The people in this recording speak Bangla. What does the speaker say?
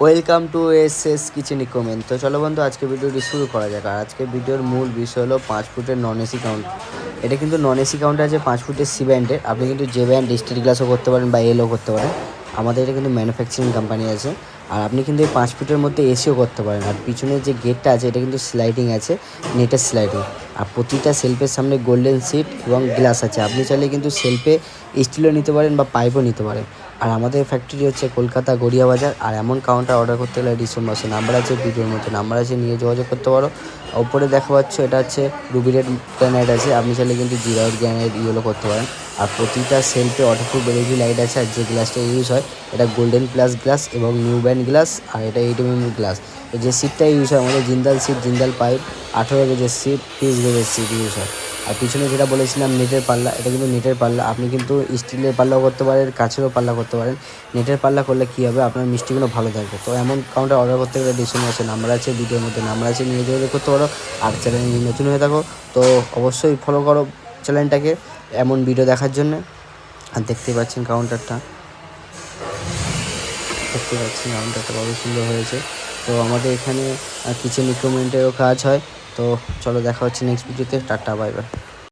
Welcome to S S kitchen ইকোমেন্ট তো চলো বন্ধু, আজকে ভিডিওটি শুরু করা যাক। আর আজকে ভিডিওর মূল বিষয় হলো পাঁচ ফুটের নন এসি কাউন্ট এটা কিন্তু নন এসি কাউন্টার আছে পাঁচ ফুটের সি ব্যান্ডের আপনি কিন্তু যে ব্যান্ড স্টিল গ্লাসও করতে পারেন বা এলও করতে পারেন, আমাদের এটা কিন্তু ম্যানুফ্যাকচারিং কোম্পানি আছে। আর আপনি কিন্তু এই পাঁচ ফুটের মধ্যে এসিও করতে পারেন। আর পিছনের যে গেটটা আছে, এটা কিন্তু স্লাইডিং আছে নেটের স্লাইডিং আর প্রতিটা সেলফের সামনে গোল্ডেন সিট এবং গ্লাস আছে। আপনি চাইলে কিন্তু সেলফে স্টিলও নিতে পারেন বা পাইপও নিতে পারেন। আর আমাদের ফ্যাক্টরি হচ্ছে কলকাতা গড়িয়া বাজার, আর এমন কাউন্টার অর্ডার করতে গেলে ডিসেম্বর মাসে নাম্বার আছে ভিডিওর মধ্যে নাম্বার আছে নিয়ে যোগাযোগ করতে পারো। ওপরে দেখা পাচ্ছ, এটা হচ্ছে রুবি রেড গ্রানাইট আছে। আপনি চাইলে কিন্তু জিরা গ্রানাইট ইয়েলো করতে পারেন। আর প্রতিটা সেলফে অটোপ্রুফ এলইডি লাইট আছে আর যে গ্লাসটা ইউজ হয়, এটা গোল্ডেন প্লাস গ্লাস এবং নিউ ব্যান্ড গ্লাস আর এটা এইট এম গ্লাস যে সিটটা ইউজ হয়, আমাদের জিন্দাল সিট জিন্দাল পাইপ আঠেরো গেজের সিট তিরিশ গেজের সিট ইউজ হয়। আর পিছনে যেটা বলেছিলাম নেটের পাল্লা, এটা কিন্তু নেটের পাল্লা। আপনি কিন্তু স্টিলের পাল্লাও করতে পারেন কাছেরও পাল্লা করতে পারেন। নেটের পাল্লা করলে কী হবে? আপনার মিষ্টিগুলো ভালো থাকবে। তো এমন কাউন্টার অর্ডার করতে গেলে ডিসিশন আছে নাম্বার আছে ভিডিওর মধ্যে। নাম্বার আছে নিয়ে যোগাযোগ করতে পারো। আর চ্যানেল নতুন হয়ে থাকো, তো অবশ্যই ফলো করো চ্যানেলটাকে এমন ভিডিও দেখার জন্য। আর দেখতেই পাচ্ছেন কাউন্টারটা দেখতে পাচ্ছেন কাউন্টারটা কত সুন্দর হয়েছে। তো আমাদের এখানে কিচেন ইকুইপমেন্টেরও কাজ হয়। তো চলো দেখা হচ্ছে নেক্সট ভিডিওতে টাটা বাই বাই